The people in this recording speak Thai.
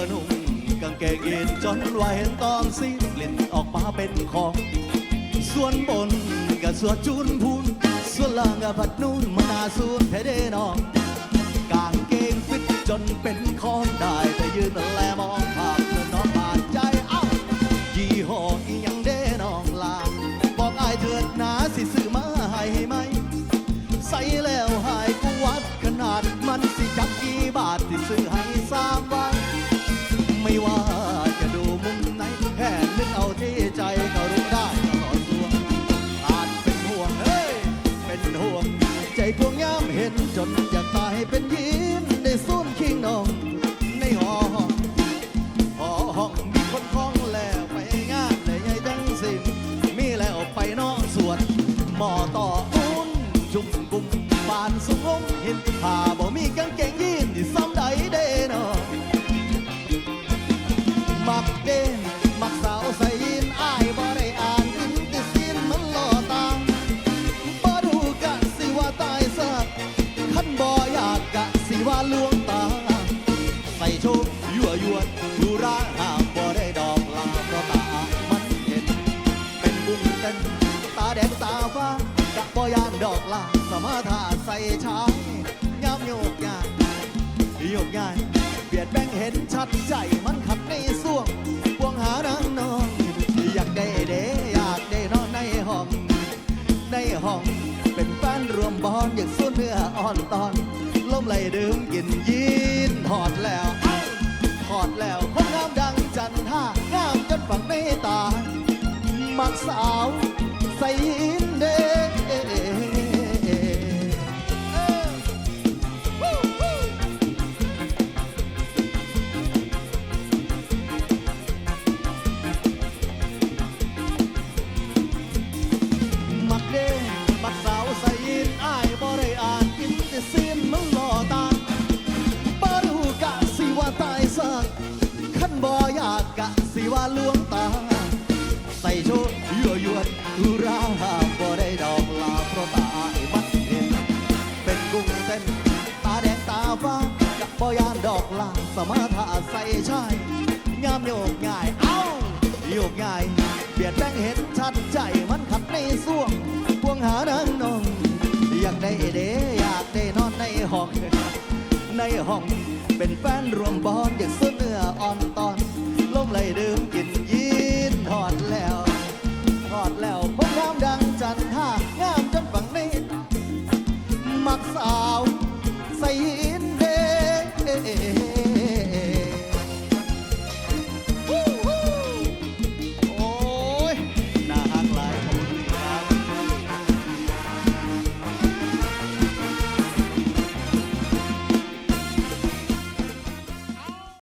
อนุ่งกางเกงยีนจนไหวเห็นตอนสิกลิ่นออกมาเป็นของส่วนบนกับส่วนจุนพูนส่วนล่างกับผัดนุ่นมานาซูนเทเดนองกางเกงฟิตจนเป็นของได้ หมอต่ออุ้นจุ่มกุ่มบานสุงมเห็นผ้าบ่มีกางเกงยีนที่ซ้ำใดเด้นอมักเด้นมักสาวใส่ยีนอายบ่ได้อ่านอินติสินมันหล่อตาบ่ดูกะสิว่าตายซะคันบ่อยากกะสิว่าลวงตา ใส่โชว์ยั่วยวนดูร้าห้า ดอกลาสมาธาใส่ชายยามโยกยายโยกยายเบียดแบ่งเห็นชัดใจมันขัดในส่วงพวงหานางนองอยากได้เดอยากได้นอนในห้อง ในห้องเป็นแฟนรวมบอลอยากสู้เนื้ออ่อนตอนล้มไหลดื่มกินยีนถอดแล้วเอ้าถอดแล้วคนงามดังจันท่างามจนฝังในตามักสาว ว่าลวงตา ใส่โชว์ยั่วยวนอุราบ่ได้ดอกลาเพราะตาไอ้มันเห็น เป็นกุ้งเต้น ตาแดงตาฟ้ากับบ่ยานดอกลาสมาธาใส่ชายยามโยกง่าย เอ้าโยกง่าย เบียดแบงเห็นชัดใจมันขัดในส่วงพวงหานางนองอยากได้เด้อยากได้นอนในห้อง ในห้องเป็นแฟนรวมบอลอยากซื้อเนื้ออ่อนตอน รักษา